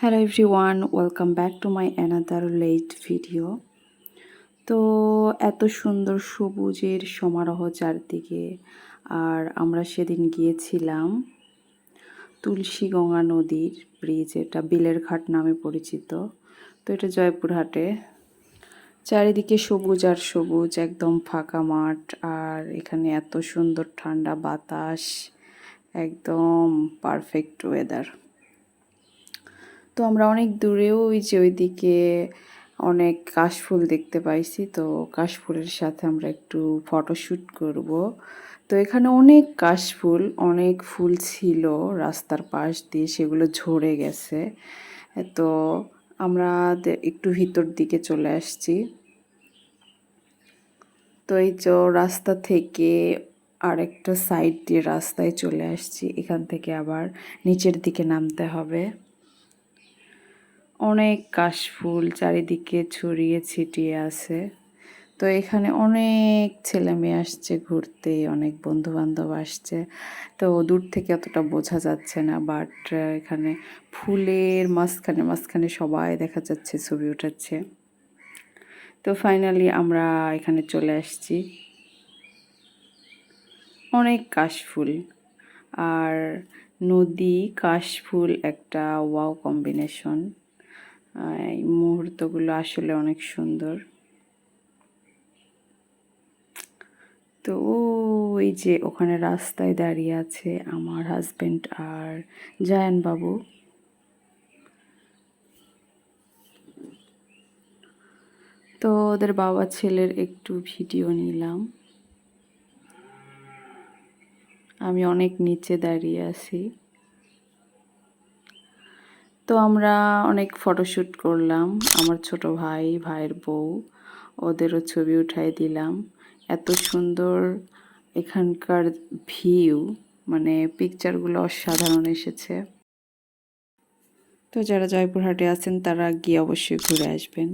Hello everyone welcome back to my another late video তো এত সুন্দর সবুজের সমারোহ চারদিকে, আর আমরা সেদিন গিয়েছিলাম তুলসীগঙ্গা নদীর ব্রিজ এটা বিলের ঘাট নামে পরিচিত। তো এটা জয়পুরহাটে। চারিদিকে সবুজ আর সবুজ, একদম ফাঁকা মাঠ, আর এখানে এত সুন্দর ঠান্ডা বাতাস, একদম পারফেক্ট ওয়েদার তো আমরা অনেক দূরেও ওই যে ওইদিকে অনেক কাশফুল দেখতে পাইছি, তো কাশফুলের সাথে আমরা একটু ফটোশ্যুট করব। তো এখানে অনেক কাশফুল, অনেক ফুল ছিল রাস্তার পাশ দিয়ে, সেগুলো ঝরে গেছে। তো আমরা একটু ভিতর দিকে চলে আসছি। তো এই তো রাস্তা থেকে আরেকটা সাইড দিয়ে রাস্তায় চলে আসছি, এখান থেকে আবার নিচের দিকে নামতে হবে। অনেক কাশফুল চারিদিকে ছড়িয়ে ছিটিয়ে আছে। তো এখানে অনেক ছেলে মেয়ে আসছে ঘুরতে, অনেক বন্ধু বান্ধব আসছে। তো দূর থেকে অতটা বোঝা যাচ্ছে না বাট এখানে ফুলের মাঝখানে মাঝখানে সবাই দেখা যাচ্ছে, ছবি উঠাচ্ছে তো ফাইনালি আমরা এখানে চলে আসছি। অনেক কাশফুল। আর নদী, কাশফুল একটা ওয়াও কম্বিনেশন এই মুহূর্তগুলো আসলে অনেক সুন্দর। তো ওই যে ওখানে রাস্তায় দাঁড়িয়ে আছে আমার হাজবেন্ড আর জায়ান বাবু। তো ওদের বাবা ছেলের একটু ভিডিও নিলাম। আমি অনেক নিচে দাঁড়িয়ে আছি। তো আমরা অনেক ফটোশ্যুট করলাম। আমার ছোট ভাই, ভাইয়ের বউ, ওদেরও ছবি উঠাই দিলাম। এত সুন্দর এখানকার ভিউ মানে পিকচারগুলো অসাধারণ এসেছে। তো যারা জয়পুরহাটে আছেন, তারা গিয়ে অবশ্যই ঘুরে আসবেন।